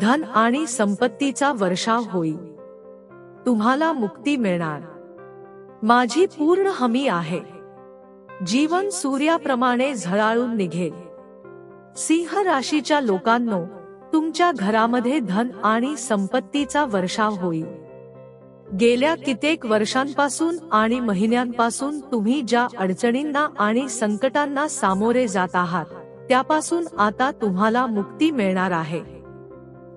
धन आणि संपत्तीचा वर्षाव होईल तुम्हाला मुक्ती मिळणार. माझी पूर्ण हमी आहे. जीवन सूर्याप्रमाणे झळाळून निघेल सिंह राशीच्या लोकांनो तुमच्या घरामध्ये धन आणि संपत्तीचा वर्षाव होईल गेल्या कित्येक वर्षांपासून आणि महिन्यांपासून तुम्ही ज्या अडचणींना आणि संकटांना सामोरे जात आहात त्यापासून आता तुम्हाला मुक्ती मिळणार आहे.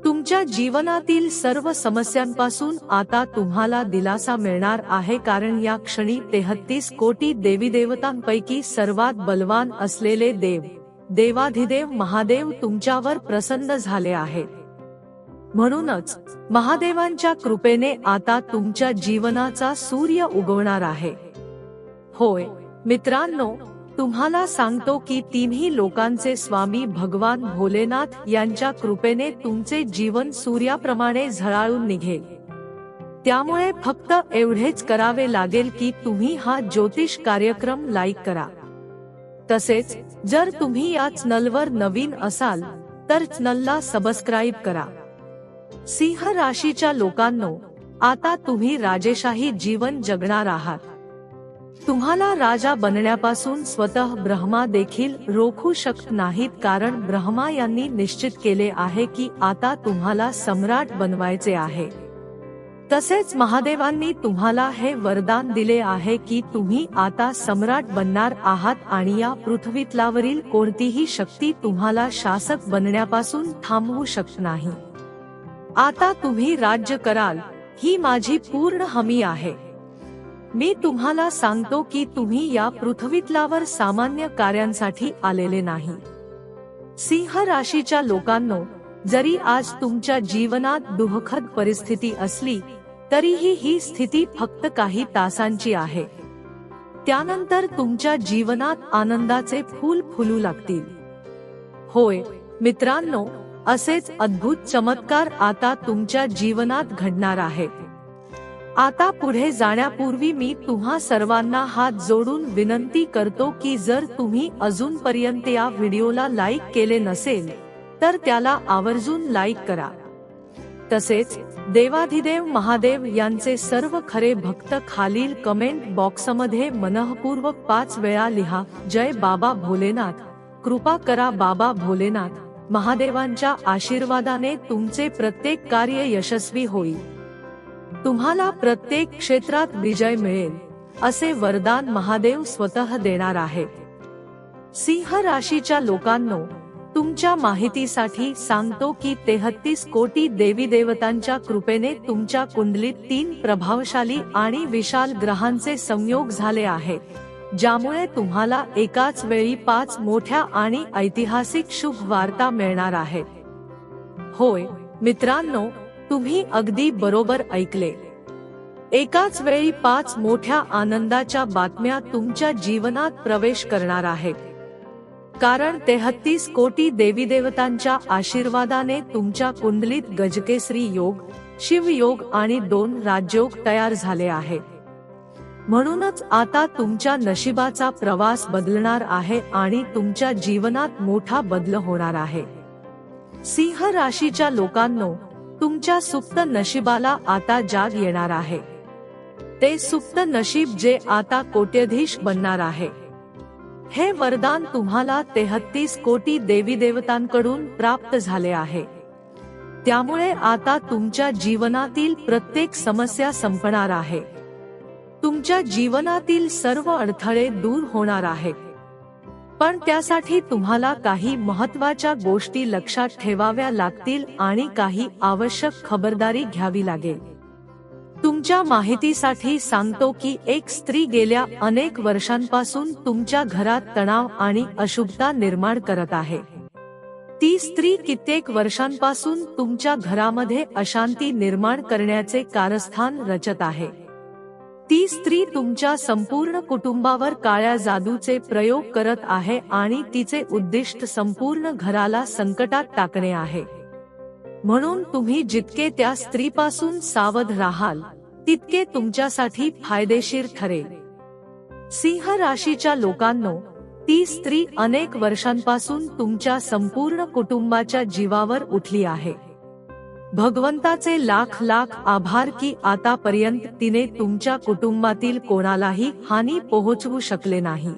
तुमच्या जीवनातील सर्व समस्यांपासून आता तुम्हाला दिलासा मिळणार आहे कारण या क्षणी तेहत्तीस कोटी देवी देवतांपैकी सर्वात बलवान असलेले देव देवाधिदेव महादेव तुमच्यावर प्रसन्न झाले आहेत. म्हणूनच महादेवांच्या कृपेने आता तुमच्या जीवनाचा सूर्य उगवणार आहे. होय मित्रांनो तुम्हाला सांगतो की तिन्ही लोकांचे स्वामी भगवान भोलेनाथ यांच्या कृपेने तुमचे जीवन सूर्याप्रमाणे झळाळून निघेल. त्यामुळे फक्त एवढेच करावे लागेल की तुम्ही हा ज्योतिष कार्यक्रम लाईक करा. तसेच जर तुम्ही या चॅनलवर नवीन असाल तर चॅनलला सबस्क्राईब करा. सिंह राशीच्या लोकांनो आता तुम्ही राजेशाही जीवन जगणार आहात. तुम्हाला राजा बनण्यापासून स्वतः ब्रह्मा देखील रोखू शकत नाहीत कारण ब्रह्मा यांनी निश्चित केले आहे की आता तुम्हाला सम्राट बनवायचे आहे. तसेच महादेवांनी तुम्हाला हे वरदान दिले आहे की तुम्ही आता सम्राट बनणार आहात आणि या पृथ्वीतलावरील कोणतीही शक्ती तुम्हाला शासक बनण्यापासून थांबवू शकत नाही. आता तुम्ही राज्य कराल ही माझी पूर्ण हमी आहे. मी तुम्हाला सांगतो की तुम्ही या पृथ्वीतलावर सामान्य कार्यांसाठी आलेले नाही. सिंह राशीच्या लोकांनो जरी आज तुमच्या जीवनात दुःखद परिस्थिती असली तरीही ही स्थिती फक्त काही तासांची आहे. त्यानंतर तुमच्या जीवनात आनंदाचे फूल फुलू लागतील. होय मित्रांनो असेच अद्भुत चमत्कार आता तुमच्या जीवनात घडणार आहेत. आता पुढे जाण्यापूर्वी मी तुम्हा सर्वांना हात जोडून विनंती करतो की जर तुम्ही अजूनपर्यंत या व्हिडिओला लाईक केले नसेल तर त्याला आवर्जून लाईक करा. तसेच देवाधिदेव महादेव यांचे सर्व खरे भक्त खालील कमेंट बॉक्समध्ये मनःपूर्वक पाच वेळा लिहा जय बाबा भोलेनाथ. कृपा करा बाबा भोलेनाथ. महादेवांच्या आशीर्वादाने तुमचे प्रत्येक कार्य यशस्वी होईल. तुम्हाला प्रत्येक क्षेत्रात विजय मिळेल असे वरदान महादेव स्वतः देणार आहे सिंह राशीच्या लोकांनो तुमच्या माहितीसाठी सांगतो की तेहत्तीस कोटी देवी देवतांच्या कृपेने तुमच्या कुंडलीत तीन प्रभावशाली आणि विशाल ग्रहांचे संयोग झाले आहेत ज्यामुळे तुम्हाला एकाच वेळी पाच मोठ्या आणि ऐतिहासिक शुभ वार्ता मिळणार आहे होय मित्रांनो तुम्ही अगदी बरोबर ऐकले. एकाच वेळी पाच मोठ्या आनंदाच्या बातम्या तुमच्या जीवनात प्रवेश करणार आहेत. कारण तेहत्तीस कोटी देवीदेवतांच्या आशीर्वादाने तुमच्या कुंडलीत गजकेसरी योग शिवयोग आणि दोन राजयोग तयार झाले आहे. म्हणूनच आता तुमच्या नशिबाचा प्रवास बदलणार आहे आणि तुमच्या जीवनात मोठा बदल होणार आहे. सिंह राशीच्या लोकांनो तुमच्या सुप्त नशिबाला आता जाग येणार आहे. ते सुप्त नशीब जे आता कोट्यधीश बनणार आहे. हे वरदान तुम्हाला तेहत्तीस कोटी देवी देवतांकडून प्राप्त झाले आहे. त्यामुळे आता तुमच्या जीवनातील प्रत्येक समस्या संपणार आहे. तुमच्या जीवनातील सर्व अडथळे दूर होणार आहेत. पण त्यासाठी तुम्हाला काही महत्त्वाच्या गोष्टी लक्षात ठेवाव्या लागतील आणि काही आवश्यक खबरदारी घ्यावी लागेल. तुमच्या माहितीसाठी सांगतो की एक स्त्री गेल्या अनेक वर्षांपासून तुमच्या घरात तणाव आणि अशुभता निर्माण करत आहे. ती स्त्री कित्येक वर्षांपासून तुमच्या घरामध्ये अशांती निर्माण करण्याचे कारस्थान रचत आहे. ती स्त्री तुमच्या संपूर्ण कुटुंबावर काळ्या जादूचे प्रयोग करत आहे आणि तिचे उद्दिष्ट संपूर्ण घराला संकटात टाकणे आहे. म्हणून तुम्ही जितके त्या स्त्रीपासून सावध राहाल तितके तुमच्यासाठी फायदेशीर ठरेल. सिंह राशीच्या लोकांनो ती स्त्री अनेक वर्षांपासून तुमच्या संपूर्ण कुटुंबाच्या जीवावर उठली आहे. भगवंताचे लाख लाख आभार की आतापर्यंत तिने तुमच्या कुटुंबातील कोणालाही हानी पोहोचवू शकले नाही.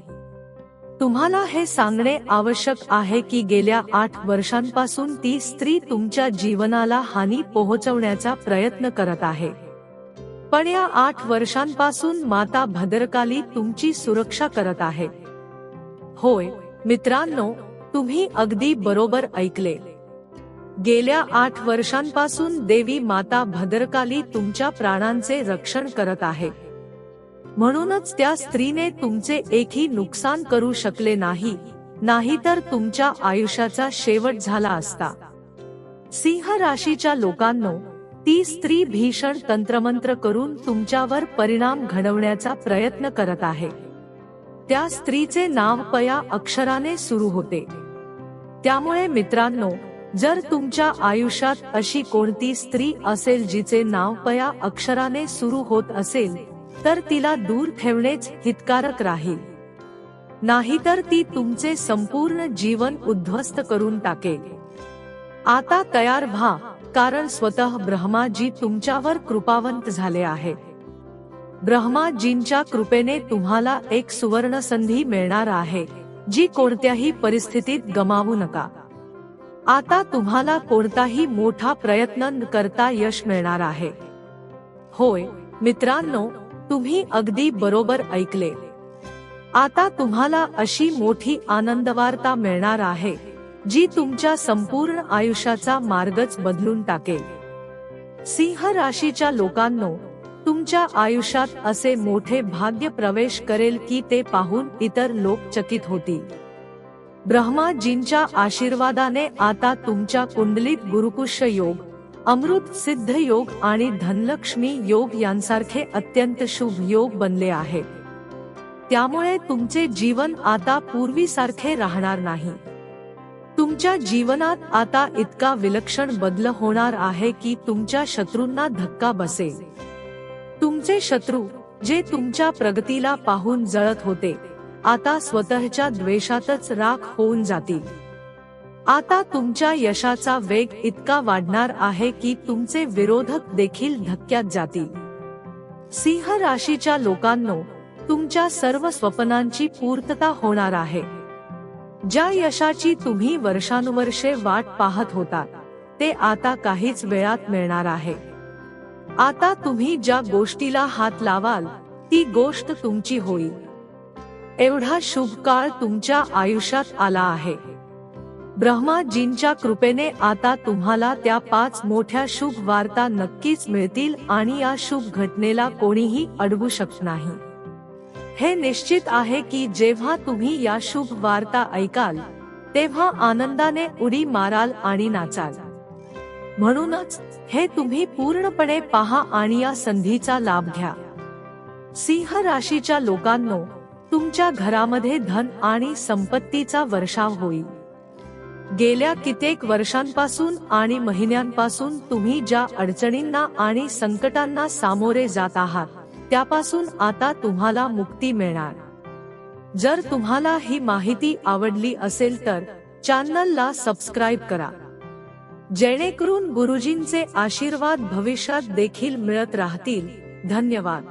तुम्हाला हे सांगणे आवश्यक आहे की गेल्या आठ वर्षांपासून ती स्त्री तुमच्या जीवनाला हानी पोहोचवण्याचा प्रयत्न करत आहे. पण या आठ वर्षांपासून माता भद्रकाली तुमची सुरक्षा करत आहे. होय मित्रांनो तुम्ही अगदी बरोबर ऐकले. गेल्या आठ वर्षांपासून देवी माता भद्रकाली तुमच्या प्राणांचे रक्षण करत आहे. म्हणूनच त्या स्त्रीने तुमचे एकही नुकसान करू शकले नाही नाहीतर तुमच्या आयुष्याचा शेवट झाला असता. सिंह राशीच्या लोकांनो ती स्त्री भीषण तंत्रमंत्र करून तुमच्यावर परिणाम घडवण्याचा प्रयत्न करत आहे. त्या स्त्रीचे नाव पया अक्षराने सुरू होते. त्यामुळे मित्रांनो जर तुमच्या आयुष्यात अशी कोणती स्त्री असेल जिचे नाव पया अक्षराने सुरू होत असेल तर तिला दूर ठेवणेच हितकारक राहील. नाहीतर ती तुमचे संपूर्ण जीवन उद्ध्वस्त करून टाकेल. आता तयार व्हा कारण स्वतः ब्रह्माजी तुमच्यावर कृपावंत झाले आहे. ब्रह्माजींच्या कृपेने तुम्हाला एक सुवर्ण संधी मिळणार आहे जी कोणत्याही परिस्थितीत गमावू नका. आता तुम्हाला कोणताही मोठा प्रयत्न करता यश मिळणार आहे. होय मित्रांनो तुम्ही अगदी बरोबर ऐकले. आता तुम्हाला अशी मोठी आनंदवार्ता मिळणार आहे जी तुमच्या संपूर्ण आयुष्याचा मार्गच बदलून टाकेल. सिंह राशीच्या लोकांनो तुमच्या आयुष्यात असे मोठे भाग्य प्रवेश करेल की ते पाहून इतर लोक चकित होतील. ब्रह्माजींच्या आशीर्वादाने आता तुमच्या कुंडलीत गुरुकुश योग अमृत सिद्ध योग आणि धनलक्ष्मी योग यांसारखे अत्यंत शुभ योग बनले आहे त्यामुळे तुमचे जीवन आता पूर्वीसारखे राहणार नाही. तुमच्या जीवनात आता इतका विलक्षण बदल होणार आहे की तुमच्या शत्रूंना धक्का बसेल. तुमचे शत्रू जे तुमच्या प्रगतीला पाहून जळत होते आता स्वतःच्या द्वेषातच राख होऊन जातील. आता तुमच्या यशाचा वेग इतका वाढणार आहे की तुमचे विरोधक देखील धक्क्यात जातील. सिंह राशीच्या लोकांनो तुमच्या सर्व स्वप्नांची पूर्तता होणार आहे. ज्या यशाची तुम्ही वर्षानुवर्षे वाट पाहत होता ते आता काहीच वेळात मिळणार आहे. आता तुम्ही ज्या गोष्टीला हात लावाल ती गोष्ट तुमची होईल. एवढा शुभ काळ तुमच्या आयुष्यात आला आहे. ब्रह्माजींच्या कृपेने आता तुम्हाला त्या पाच मोठ्या शुभ वार्ता नक्कीच मिळतील आणि या शुभ घटनेला कोणीही अडवू शकत नाही. हे निश्चित आहे की जेव्हा तुम्ही या शुभ वार्ता ऐकाल तेव्हा आनंदाने उडी माराल आणि नाचाल. म्हणूनच हे तुम्ही पूर्णपणे पहा आणि या संधीचा लाभ घ्या. सिंह राशीच्या लोकांनो तुमच्या घरामध्ये धन आणि संपत्तीचा वर्षाव होईल. गेल्या कित्येक वर्षांपासून आणि महिन्यांपासून तुम्ही ज्या अडचणींना आणि संकटांना सामोरे जात आहात त्यापासून आता तुम्हाला मुक्ती मिळणार. जर तुम्हाला ही माहिती आवडली असेल तर चॅनलला सबस्क्राईब करा. जेणेकरून गुरुजींचे आशीर्वाद भविष्यात देखील मिळत राहतील. धन्यवाद.